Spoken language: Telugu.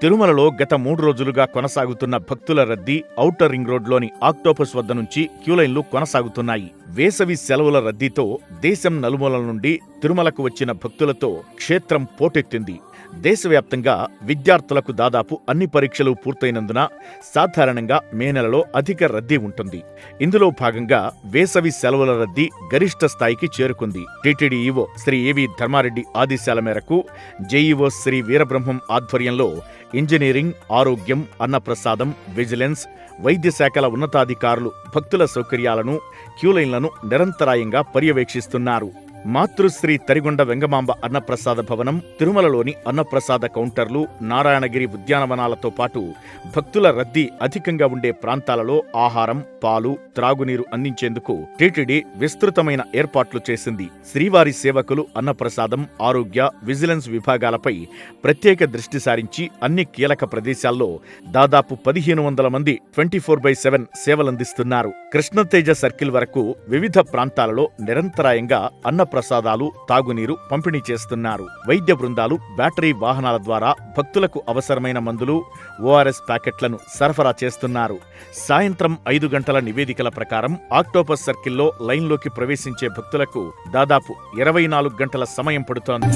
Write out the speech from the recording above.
తిరుమలలో గత మూడు రోజులుగా కొనసాగుతున్న భక్తుల రద్దీ ఔటర్ రింగ్ రోడ్లోని ఆక్టోపస్ వద్ద నుంచి క్యూలైన్లు కొనసాగుతున్నాయి. వేసవి సెలవుల రద్దీతో దేశం నలుమూలల నుండి తిరుమలకు వచ్చిన భక్తులతో క్షేత్రం పోటెత్తింది. దేశవ్యాప్తంగా విద్యార్థులకు దాదాపు అన్ని పరీక్షలు పూర్తయినందున సాధారణంగా మే నెలలో అధిక రద్దీ ఉంటుంది. ఇందులో భాగంగా వేసవి సెలవుల రద్దీ గరిష్ట స్థాయికి చేరుకుంది. టీటీడీ ఈవో శ్రీ ఏవి ధర్మారెడ్డి ఆదేశాల మేరకు జేఈఓ శ్రీ వీరబ్రహ్మం ఆధ్వర్యంలో ఇంజనీరింగ్ ఆరోగ్యం అన్నప్రసాదం విజిలెన్స్ వైద్య శాఖల ఉన్నతాధికారులు భక్తుల సౌకర్యాలను క్యూలైన్లను నిరంతరాయంగా పర్యవేక్షిస్తున్నారు. మాతృశ్రీ తరిగొండ వెంగమాంబ అన్నప్రసాద భవనం తిరుమలలోని అన్నప్రసాద కౌంటర్లు నారాయణగిరి ఉద్యానవనాలతో పాటు భక్తుల రద్దీ అధికంగా ఉండే ప్రాంతాలలో ఆహారం పాలు త్రాగునీరు అందించేందుకు టీటీడీ విస్తృతమైన ఏర్పాట్లు చేసింది. శ్రీవారి సేవకులు అన్నప్రసాదం ఆరోగ్య విజిలెన్స్ విభాగాలపై ప్రత్యేక దృష్టి సారించి అన్ని కీలక ప్రదేశాల్లో దాదాపు పదిహేను వందల మంది ట్వంటీ ఫోర్ బై సెవెన్ సేవలందిస్తున్నారు. కృష్ణతేజ సర్కిల్ వరకు వివిధ ప్రాంతాలలో నిరంతరాయంగా ప్రసాదాలు తాగునీరు పంపిణీ చేస్తున్నారు. వైద్య బృందాలు బ్యాటరీ వాహనాల ద్వారా భక్తులకు అవసరమైన మందులు ఓఆర్ఎస్ ప్యాకెట్లను సరఫరా చేస్తున్నారు. సాయంత్రం ఐదు గంటల నివేదికల ప్రకారం ఆక్టోపస్ సర్కిల్లో లైన్లోకి ప్రవేశించే భక్తులకు దాదాపు ఇరవై నాలుగు గంటల సమయం పడుతోంది.